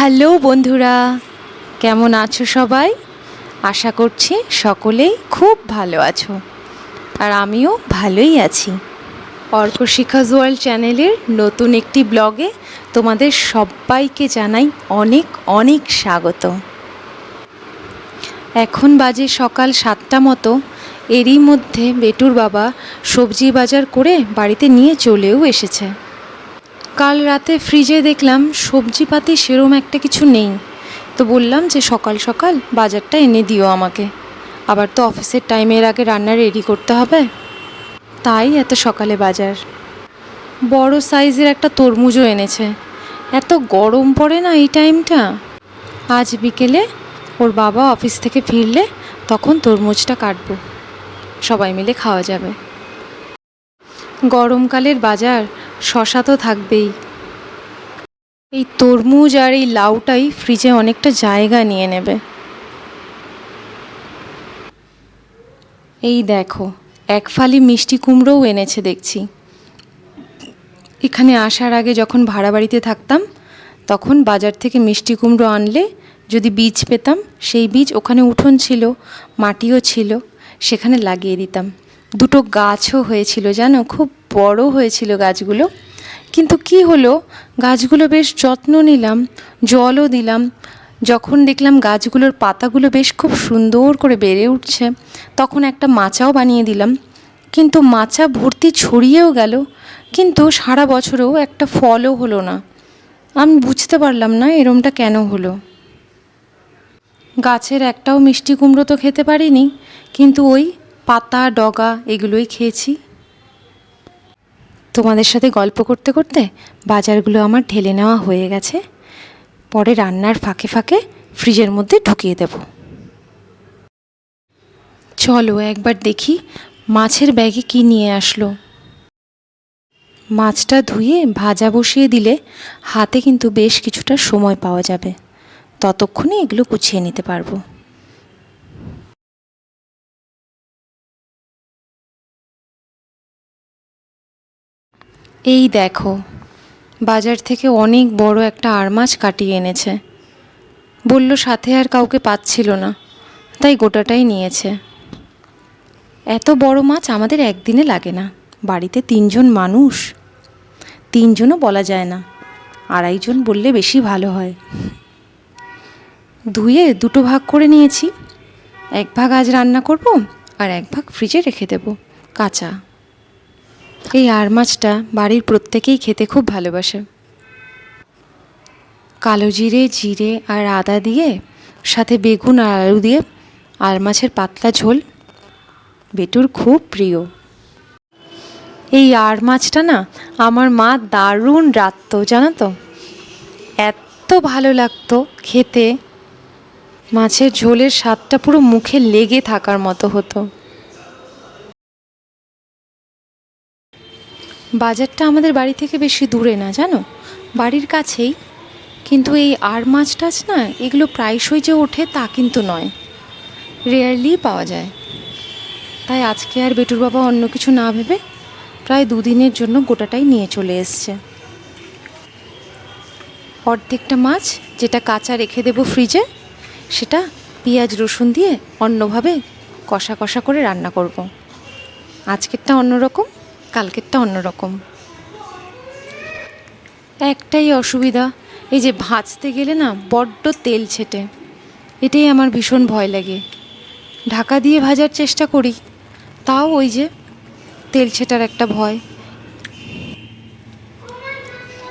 Hello বন্ধুরা, কেমন আছো সবাই? আশা করছি সকলেই খুব ভালো আছো, আর আমিও ভালোই আছি। অর্ক শিখাজ ওয়ার্ল্ড চ্যানেলের নতুন একটি ব্লগে তোমাদের সবাইকে জানাই অনেক অনেক স্বাগত। এখন বাজে সকাল সাতটা মতো, এরই মধ্যে বেটুর বাবা সবজি বাজার করে বাড়িতে নিয়ে চলেও এসেছে। কাল রাতে ফ্রিজে দেখলাম সবজিপাতি সেরম একটা কিছু নেই। তো বললাম যে সকাল সকাল বাজারটা এনে দিও আমাকে। আবার তো অফিসের টাইমের আগে রান্না রেডি করতে হবে। তাই এত সকালে বাজার। বড় সাইজের একটা তরমুজও এনেছে। এত গরম পড়ে না এই টাইমটা? আজ বিকেলে ওর বাবা অফিস থেকে ফিরলে তখন তরমুজটা কাটবো। সবাই মিলে খাওয়া যাবে। গরমকালের বাজার শশা তো থাকবেই। এই তরমুজ আর এই লাউটাই ফ্রিজে অনেকটা জায়গা নিয়ে নেবে। এই দেখো, এক ফালি মিষ্টি কুমড়োও এনেছে দেখছি। এখানে আসার আগে যখন ভাড়া বাড়িতে থাকতাম, তখন বাজার থেকে মিষ্টি কুমড়ো আনলে যদি বীজ পেতাম, সেই বীজ ওখানে উঠোন ছিল, মাটিও ছিল, সেখানে লাগিয়ে দিতাম। দুটো গাছও হয়েছিল, জানো? খুব বড় হয়েছিল গাছগুলো। কিন্তু কি হলো? গাছগুলো বেশ যত্ন নিলাম, জলও দিলাম। যখন দেখলাম গাছগুলোর পাতাগুলো বেশ খুব সুন্দর করে বেড়ে উঠছে, তখন একটা মাচাও বানিয়ে দিলাম। কিন্তু মাচা ভর্তি ছড়িয়েও গেল, কিন্তু সারা বছরেও একটা ফলও হলো না। আমি বুঝতে পারলাম না এরমটা কেন হলো। গাছের একটাও মিষ্টি কুমড়ো তো খেতে পারিনি, কিন্তু ওই পাতা, ডগা এগুলোই খেয়েছি। তোমাদের সাথে গল্প করতে করতে বাজারগুলো আমার ঢেলে নেওয়া হয়ে গেছে। পরে রান্নার ফাঁকে ফাঁকে ফ্রিজের মধ্যে ঢুকিয়ে দেব। চলো একবার দেখি মাছের ব্যাগে কি নিয়ে আসলো। মাছটা ধুয়ে ভাজা বসিয়ে দিলে হাতে কিন্তু বেশ কিছুটা সময় পাওয়া যাবে। ততক্ষণে এগুলো গুছিয়ে নিতে পারব। এই দেখো, বাজার থেকে অনেক বড় একটা আর মাছ কাটিয়ে এনেছে। বলল, সাথে আর কাউকে পাচ্ছিল না, তাই গোটাটাই নিয়েছে। এত বড় মাছ আমাদের একদিনে লাগে না, বাড়িতে তিনজন মানুষ। তিনজনও বলা যায় না, আড়াইজন বললে বেশি ভালো হয়। ধুয়ে দুটো ভাগ করে নিয়েছি, এক ভাগ আজ রান্না করব আর এক ভাগ ফ্রিজে রেখে দেব, কাঁচা। এই আর মাছটা বাড়ির প্রত্যেকেই খেতে খুব ভালোবাসে। কালো জিরে জিরে আর আদা দিয়ে, সাথে বেগুন আর আলু দিয়ে আর মাছের পাতলা ঝোল বেটুর খুব প্রিয়। এই আর মাছটা না আমার মা দারুণ রাঁধত, জানো তো? এত ভালো লাগতো খেতে। মাছের ঝোলের স্বাদটা পুরো মুখে লেগে থাকার মতো হতো। বাজারটা আমাদের বাড়ি থেকে বেশি দূরে না, জানো? বাড়ির কাছেই। কিন্তু এই আর মাছ টাছ না, এগুলো প্রায়শই যে ওঠে তা কিন্তু নয়। রেয়ারলি পাওয়া যায়। তাই আজকে আর বেটুর বাবা অন্য কিছু না ভেবে প্রায় দুদিনের জন্য গোটাটাই নিয়ে চলে এসছে। অর্ধেকটা মাছ যেটা কাঁচা রেখে দেবো ফ্রিজে, সেটা পেঁয়াজ রসুন দিয়ে অন্যভাবে কষা কষা করে রান্না করব। আজকেরটা অন্যরকম। কালকেরটা অন্যরকম একটাই অসুবিধা, এই যে ভাজতে গেলে না বড্ড তেল ছেটে। এটাই আমার ভীষণ ভয় লাগে। ঢাকা দিয়ে ভাজার চেষ্টা করি, তাও ওই যে তেল ছেটার একটা ভয়।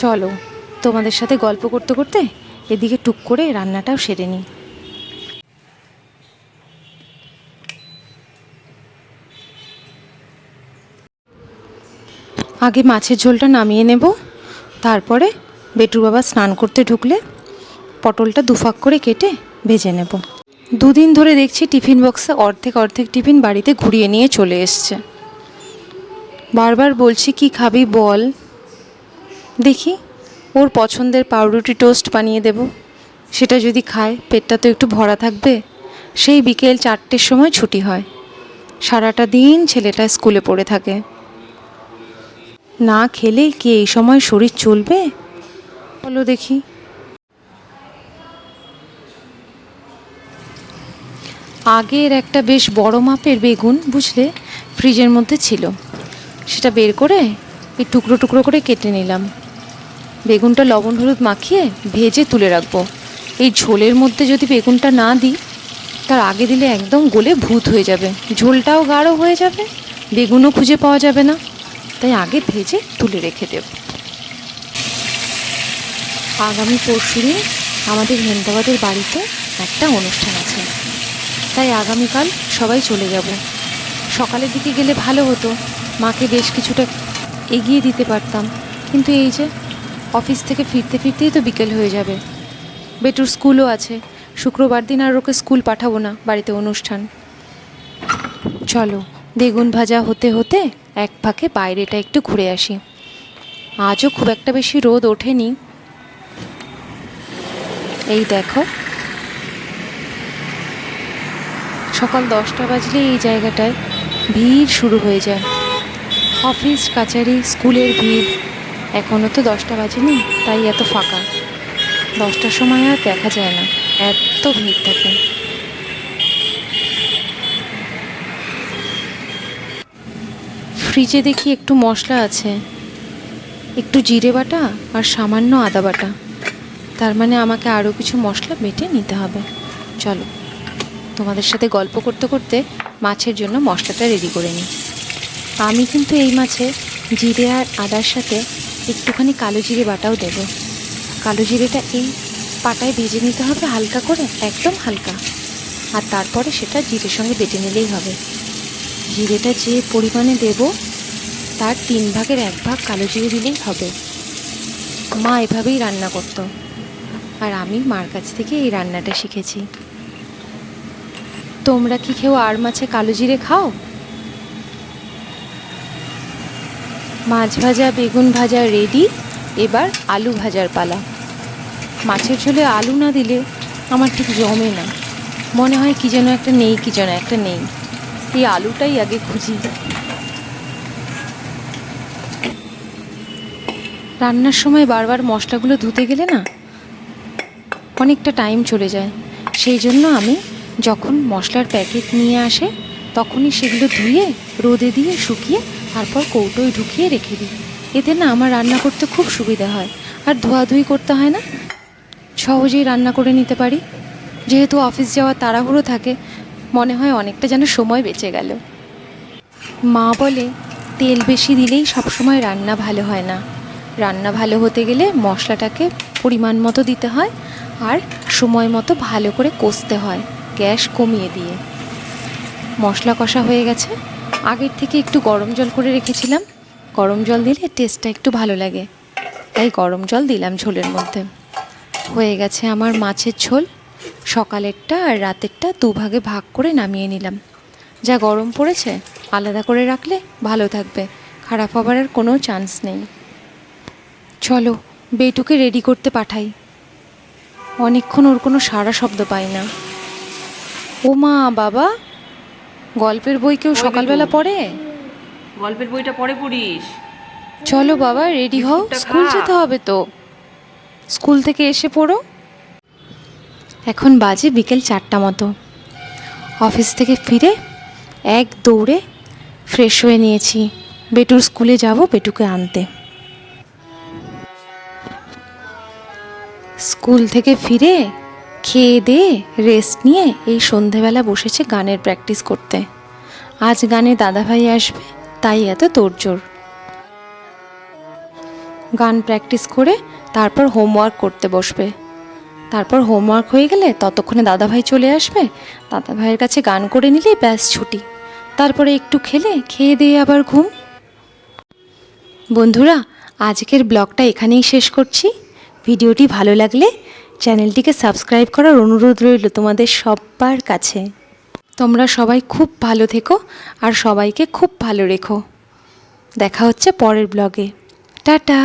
চলো, তোমাদের সাথে গল্প করতে করতে এদিকে টুক করে রান্নাটাও সেরে নিই। আগে মাছের ঝোলটা নামিয়ে নেব। তারপরে বেটুর বাবা স্নান করতে ঢুকলে পটলটা দুফাক করে কেটে ভেজে নেব। দুদিন ধরে দেখছি টিফিন বক্সে অর্ধেক অর্ধেক টিফিন বাড়িতে ঘুরিয়ে নিয়ে চলে এসছে। বারবার বলছি, কি খাবি বল? দেখি ওর পছন্দের পাউরুটি টোস্ট বানিয়ে দেব। সেটা যদি খায়, পেটটা তো একটু ভরা থাকবে। সেই বিকেল চারটের সময় ছুটি হয়। সারাটা দিন ছেলেটা স্কুলে পড়ে থাকে। না খেলে কি এই সময় শরীর চলবে? বলো দেখি। আগের একটা বেশ বড় মাপের বেগুন, বুঝলে, ফ্রিজের মধ্যে ছিল। সেটা বের করে এই টুকরো টুকরো করে কেটে নিলাম। বেগুনটা লবণ হলুদ মাখিয়ে ভেজে তুলে রাখব। এই ঝোলের মধ্যে যদি বেগুনটা না দিই, তার আগে দিলে একদম গলে ভূত হয়ে যাবে। ঝোলটাও গাঢ় হয়ে যাবে, বেগুনও খুঁজে পাওয়া যাবে না। তাই আগে ভেজে তুলে রেখে দেব। আগামী পরশু দিন আমাদের হেমদাবাদের বাড়িতে একটা অনুষ্ঠান আছে। তাই আগামীকাল সবাই চলে যাব। সকালের দিকে গেলে ভালো হতো। মাকে বেশ কিছুটা এগিয়ে দিতে পারতাম। কিন্তু এই যে অফিস থেকে ফিরতে ফিরতেই তো বিকেল হয়ে যাবে। বেটুর স্কুলও আছে। শুক্রবার দিন আর ওকে স্কুল পাঠাবো না বাড়িতে অনুষ্ঠান। চলো, বেগুন ভাজা হতে হতে এক ফাঁকে বাইরেটা একটু ঘুরে আসি। আজও খুব একটা বেশি রোদ ওঠেনি। এই দেখো। সকাল দশটা বাজলে এই জায়গাটায় ভিড় শুরু হয়ে যায়। অফিস, কাচারি, স্কুলের ভিড়। এখনও তো দশটা বাজেনি, তাই এত ফাঁকা। দশটার সময় আর দেখা যায় না। এত ভিড় থাকে। ফ্রিজে দেখি একটু মশলা আছে। একটু জিরে বাটা আর সামান্য আদা বাটা। তার মানে আমাকে আরও কিছু মশলা বেটে নিতে হবে। চলো, তোমাদের সাথে গল্প করতে করতে মাছের জন্য মশলাটা রেডি করে নিই। আমি কিন্তু এই মাছে জিরে আর আদার সাথে একটুখানি কালো জিরে বাটাও দেবো। কালো জিরেটা এই পাটায় ভেজে নিতে হবে হালকা করে, একদম হালকা। আর তারপরে সেটা জিরের সঙ্গে বেটে নিলেই হবে। জিরেটা যে পরিমাণে দেব তার তিন ভাগের এক ভাগ কালো জিরে দিলেই হবে। মা এভাবেই রান্না করতো। আর আমি মার কাছ থেকে এই রান্নাটা শিখেছি। তোমরা কি কেউ আর মাছে কালো জিরে খাও? মাছ ভাজা, বেগুন ভাজা রেডি এবার আলু ভাজার পালা। মাছের ঝোলে আলু না দিলে আমার ঠিক জমে না। মনে হয় কি যেন একটা নেই, কি যেন একটা নেই। এই আলুটাই আগে খুঁজি। রান্নার সময় বারবার মশলাগুলো ধুতে গেলে না অনেকটা টাইম চলে যায়। সেই জন্য আমি যখন মশলার প্যাকেট নিয়ে আসে, তখনই সেগুলো ধুয়ে, রোদে দিয়ে শুকিয়ে তারপর কৌটোয় ঢুকিয়ে রেখে দিই। এতে না আমার রান্না করতে খুব সুবিধা হয়। আর ধোয়াধুয়ি করতে হয় না। সহজেই রান্না করে নিতে পারি। যেহেতু অফিস যাওয়ার তাড়াহুড়ো থাকে, মনে হয় অনেকটা যেন সময় বেঁচে গেল। মা বলে, তেল বেশি দিলেই সবসময় রান্না ভালো হয় না। রান্না ভালো হতে গেলে মশলাটাকে পরিমাণ মতো দিতে হয় আর সময় মতো ভালো করে কষতে হয় গ্যাস কমিয়ে দিয়ে। মশলা কষা হয়ে গেছে। আগের থেকে একটু গরম জল করে রেখেছিলাম। গরম জল দিলে টেস্টটা একটু ভালো লাগে। তাই গরম জল দিলাম ঝোলের মধ্যে। হয়ে গেছে আমার মাছের ঝোল। সকালেরটা আর রাতেরটা দুভাগে ভাগ করে নামিয়ে নিলাম। যা গরম পড়েছে, আলাদা করে রাখলে ভালো থাকবে। খারাপ হবার আর কোনো চান্স নেই। চলো বেটুকে রেডি করতে পাঠাই। অনেকক্ষণ ওর কোনো সারা শব্দ পাই না। ও মা বাবা! গল্পের বই কেউ সকালবেলা পড়ে? গল্পের বইটা পড়ে পড়িস। চলো বাবা রেডি হও। স্কুল যেতে হবে তো। স্কুল থেকে এসে পড়ো। এখন বাজে বিকেল চারটা মতো। অফিস থেকে ফিরে এক দৌড়ে ফ্রেশ হয়ে নিয়েছি। বেটুর স্কুলে যাব বেটুকে আনতে। স্কুল থেকে ফিরে খেয়ে দিয়ে রেস্ট নিয়ে এই সন্ধেবেলা বসেছে গানের প্র্যাকটিস করতে। আজ গানে দাদাভাই আসবে, তাই এত তোড়জোড়। গান প্র্যাকটিস করে তারপর হোমওয়ার্ক করতে বসবে। তারপর হোমওয়ার্ক হয়ে গেলে ততক্ষণে দাদাভাই চলে আসবে। দাদাভাইয়ের কাছে গান করে নিলেই ব্যাস ছুটি। তারপরে একটু খেলে, খেয়ে দিয়ে আবার ঘুম। বন্ধুরা, আজকের ব্লগটা এখানেই শেষ করছি। ভিডিওটি ভালো লাগলে চ্যানেলটিকে সাবস্ক্রাইব করার অনুরোধ রইল তোমাদের সবার কাছে। তোমরা সবাই খুব ভালো থেকো আর সবাইকে খুব ভালো রেখো। দেখা হচ্ছে পরের ব্লগে। টাটা!